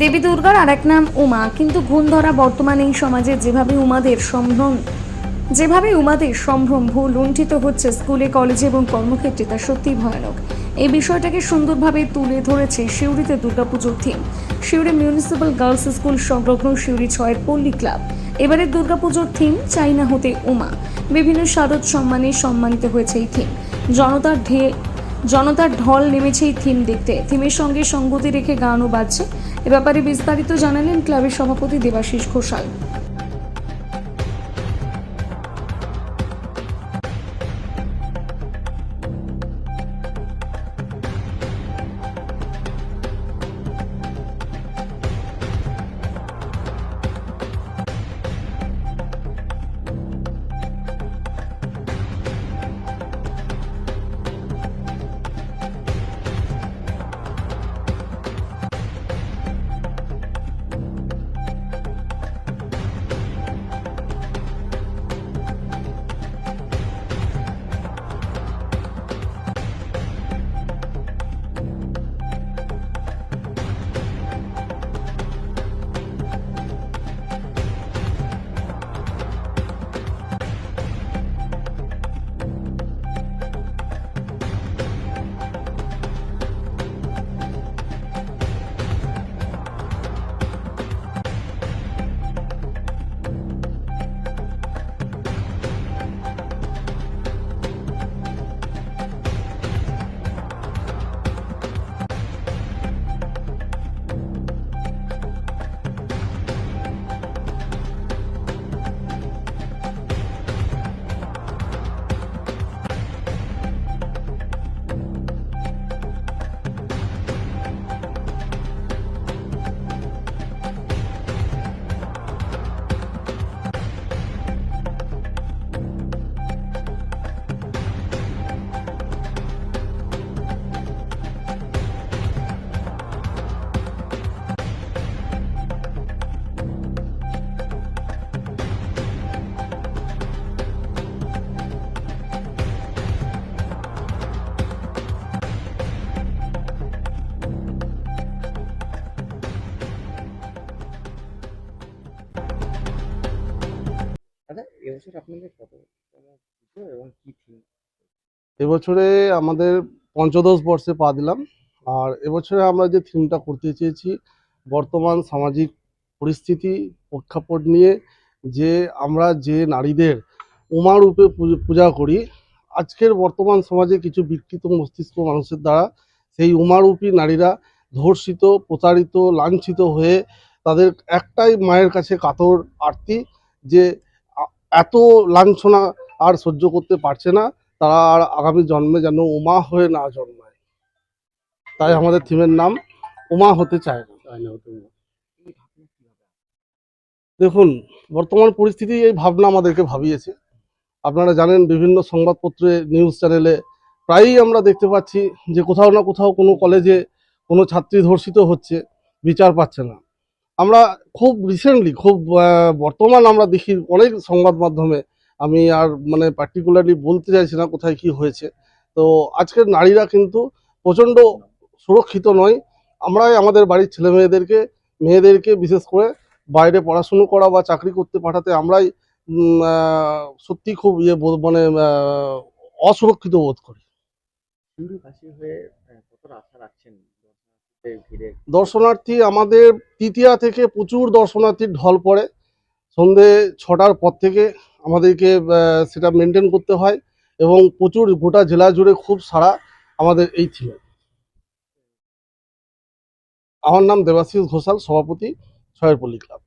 দেবী দুর্গার আর এক নাম উমা। কিন্তু ঘুণ ধরা বর্তমান এই সমাজে যেভাবে উমাদের সম্ভ্রম যেভাবে উমাদের সম্ভ্রম ভুল লুণ্ঠিত হচ্ছে স্কুলে, কলেজে এবং কর্মক্ষেত্রে, তা সত্যিই ভয়ানক। এই বিষয়টাকে সুন্দরভাবে তুলে ধরেছে সিউড়িতে দুর্গাপুজোর theme Suri municipal girls school সংলগ্ন সিউড়ি ছয়ের পল্লী ক্লাব এবারের দুর্গাপুজোর থিম চাইনা হতে উমা। বিভিন্ন শারদ সম্মানে সম্মানিত হয়েছে এই থিম জনতার ঢে জনতার ঢল নেমেছে এই থিম দেখতে। থিমের সঙ্গে সঙ্গতি রেখে গানও বাজছে। এ ব্যাপারে বিস্তারিত জানালেন ক্লাবের সভাপতি দেবাশিস ঘোষাল। দাদা এবছর আপনাদের কত এবং কি থিম এবছরে আমাদের পঞ্চদশ বর্ষে পা দিলাম। আর এবছরে আমরা যে থিমটা করতে চেয়েছি, বর্তমান সামাজিক পরিস্থিতি প্রেক্ষাপট নিয়ে যে আমরা যে নারীদের উমা রূপে পূজা করি, আজকের বর্তমান সমাজে কিছু বিকৃত মস্তিষ্ক মানুষের দ্বারা সেই উমারূপী নারীরা ধর্ষিত, প্রতারিত, লাঞ্ছিত হয়ে তাদের একটাই মায়ের কাছে কাতর আরতি যে এত লাঞ্ছনা আর সহ্য করতে পারছে না তারা আর আগামী জন্মে যেন উমা হয়ে না জন্মায়। তাই আমাদের থিমের নাম উমা হতে চায় না। দেখুন বর্তমান পরিস্থিতি এই ভাবনা আমাদেরকে ভাবিয়েছে। আপনারা জানেন বিভিন্ন সংবাদপত্রে নিউজ চ্যানেলে প্রায়ই আমরা দেখতে পাচ্ছি যে কোথাও না কোথাও কোনো কলেজে কোনো ছাত্রী ধর্ষিত হচ্ছে বিচার পাচ্ছে না। আমরা খুব রিসেন্টলি খুব বর্তমান আমরা দেখি অনেক সংবাদ মাধ্যমে আমি আর মানে পার্টিকুলারলি বলতে চাইছি না কোথায় কি হয়েছে। তো আজকের নারীরা কিন্তু প্রচণ্ড সুরক্ষিত নয়। আমরাই আমাদের বাড়ির ছেলে মেয়েদেরকে মেয়েদেরকে বিশেষ করে বাইরে পড়াশুনো করা বা চাকরি করতে পাঠাতে আমরাই সত্যি খুব ইয়ে মানে অসুরক্ষিত বোধ করি। হয়ে কতটা আশা রাখছেন দর্শনার্থী আমাদের তৃতীয়া থেকে প্রচুর দর্শনার্থীর ঢল পড়ে। সন্ধে ছটার পর থেকে আমাদেরকে সেটা মেনটেন করতে হয় এবং প্রচুর গোটা জেলা জুড়ে খুব সারা আমাদের এই ছিল। আমার নাম দেবাশিস ঘোষাল, সভাপতি ছয়েরপল্লী ক্লাব